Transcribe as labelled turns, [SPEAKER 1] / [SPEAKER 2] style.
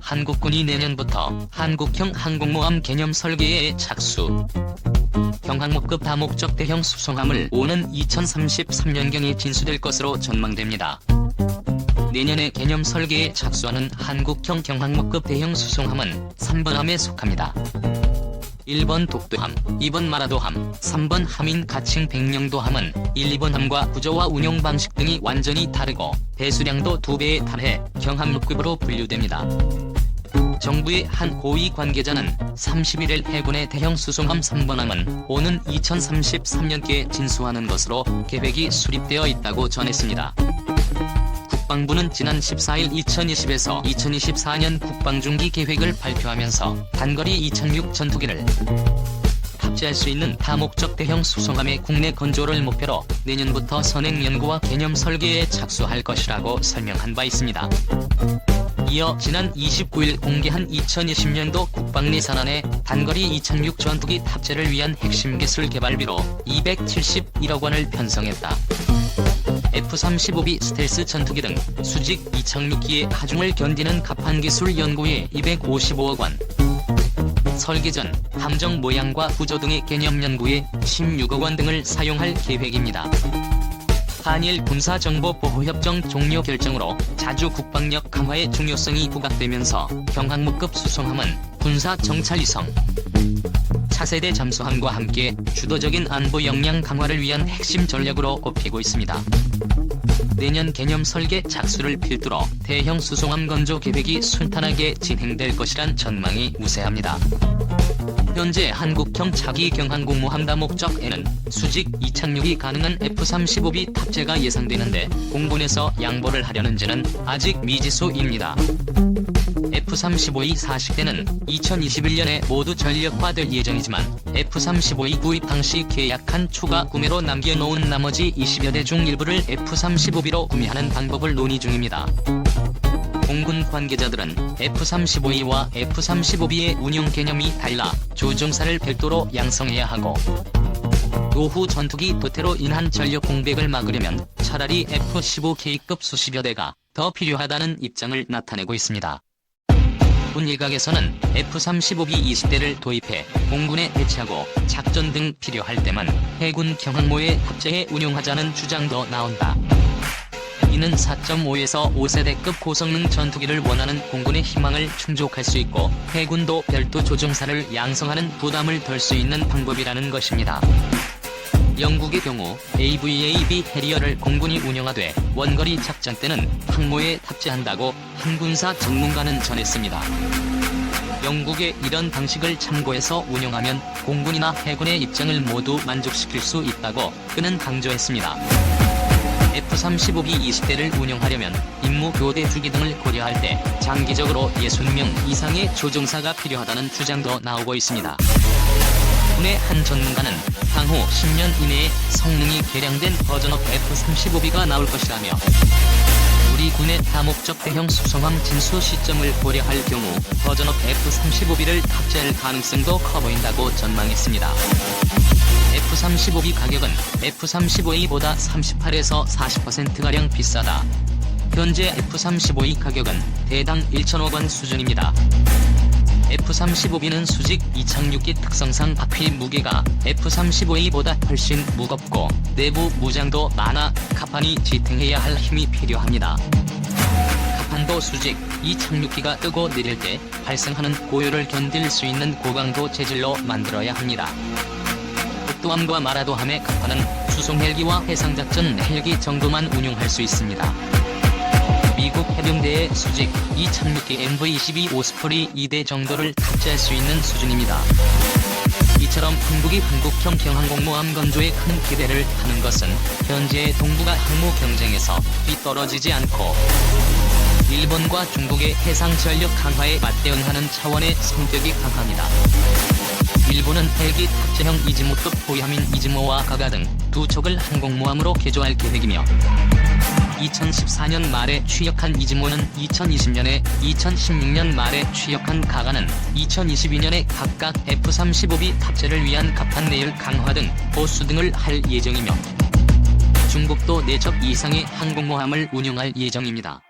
[SPEAKER 1] 한국군이 내년부터 한국형 항공모함 개념 설계에 착수. 경항모급 다목적 대형 수송함을 오는 2033년경에 진수될 것으로 전망됩니다. 내년에 개념 설계에 착수하는 한국형 경항모급 대형 수송함은 3번함에 속합니다. 1번 독도함, 2번 마라도함, 3번 함인 가칭 백령도함은 1, 2번 함과 구조와 운용 방식 등이 완전히 다르고 배수량도 2배에 달해 경항목급으로 분류됩니다. 정부의 한 고위 관계자는 31일 해군의 대형 수송함 3번함은 오는 2033년께 진수하는 것으로 계획이 수립되어 있다고 전했습니다. 국방부는 지난 14일 2020에서 2024년 국방중기 계획을 발표하면서 단거리 2006 전투기를 탑재할 수 있는 다목적 대형 수송함의 국내 건조를 목표로 내년부터 선행 연구와 개념 설계에 착수할 것이라고 설명한 바 있습니다. 이어 지난 29일 공개한 2020년도 국방예산안에 단거리 2006 전투기 탑재를 위한 핵심 기술 개발비로 271억 원을 편성했다. F-35B 스텔스 전투기 등 수직 2006기의 하중을 견디는 갑판 기술 연구에 255억 원, 설계 전, 함정 모양과 구조 등의 개념 연구에 16억 원 등을 사용할 계획입니다. 한일 군사정보보호협정 종료 결정으로 자주 국방력 강화의 중요성이 부각되면서 경항모급 수송함은 군사 정찰 위성, 차세대 잠수함과 함께 주도적인 안보 역량 강화를 위한 핵심 전략으로 꼽히고 있습니다. 내년 개념 설계 착수를 필두로 대형 수송함 건조 계획이 순탄하게 진행될 것이란 전망이 우세합니다. 현재 한국형 차기 경 항공모함 다 목적에는 수직 이착륙이 가능한 F-35B 탑재가 예상되는데 공군에서 양보를 하려는지는 아직 미지수입니다. F-35E 40대는 2021년에 모두 전력화될 예정이지만 F-35E 구입 당시 계약한 초과 구매로 남겨놓은 나머지 20여 대 중 일부를 F-35B로 구매하는 방법을 논의 중입니다. 공군 관계자들은 F-35E와 F-35B의 운용 개념이 달라 조종사를 별도로 양성해야 하고 노후 전투기 도태로 인한 전력 공백을 막으려면 차라리 F-15K급 수십여 대가 더 필요하다는 입장을 나타내고 있습니다. 군 일각에서는 F-35B 20대를 도입해 공군에 배치하고 작전 등 필요할 때만 해군 경항모에 탑재해 운용하자는 주장도 나온다. 이는 4.5에서 5세대급 고성능 전투기를 원하는 공군의 희망을 충족할 수 있고 해군도 별도 조종사를 양성하는 부담을 덜 수 있는 방법이라는 것입니다. 영국의 경우 AVAB 해리어를 공군이 운영하되 원거리 작전 때는 항모에 탑재한다고 한군사 전문가는 전했습니다. 영국의 이런 방식을 참고해서 운영하면 공군이나 해군의 입장을 모두 만족시킬 수 있다고 그는 강조했습니다. F-35B 20대를 운영하려면 임무 교대 주기 등을 고려할 때 장기적으로 60명 이상의 조종사가 필요하다는 주장도 나오고 있습니다. 군의 한 전문가는 향후 10년 이내에 성능이 개량된 버전업 F-35B가 나올 것이라며 우리 군의 다목적 대형 수송함 진수 시점을 고려할 경우 버전업 F-35B를 탑재할 가능성도 커 보인다고 전망했습니다. F-35B 가격은 F-35A보다 38에서 40%가량 비싸다. 현재 F-35E 가격은 대당 1천억 원 수준입니다. F-35B는 수직 이착륙기 특성상 바퀴 무게가 F-35A보다 훨씬 무겁고 내부 무장도 많아 가판이 지탱해야 할 힘이 필요합니다. 가판도 수직, 이착륙기가 뜨고 내릴 때 발생하는 고열을 견딜 수 있는 고강도 재질로 만들어야 합니다. 독도함과 마라도함의 가판은 수송 헬기와 해상작전 헬기 정도만 운용할 수 있습니다. 미국 해병대의 수직, 이착륙기 MV-22 오스프리 2대 정도를 탑재할 수 있는 수준입니다. 이처럼 한국이 한국형 경항공모함 건조에 큰 기대를 하는 것은 현재의 동북아 항모 경쟁에서 뒤떨어지지 않고 일본과 중국의 해상 전력 강화에 맞대응하는 차원의 성격이 강합니다. 일본은 헬기 탑재형 이즈모급 호위함인 이즈모와 가가 등 두 척을 항공모함으로 개조할 계획이며 2014년 말에 취역한 이즈모는 2020년에 2016년 말에 취역한 가가는 2022년에 각각 F-35B 탑재를 위한 갑판 내열 강화 등 보수 등을 할 예정이며 중국도 4척 이상의 항공모함을 운용할 예정입니다.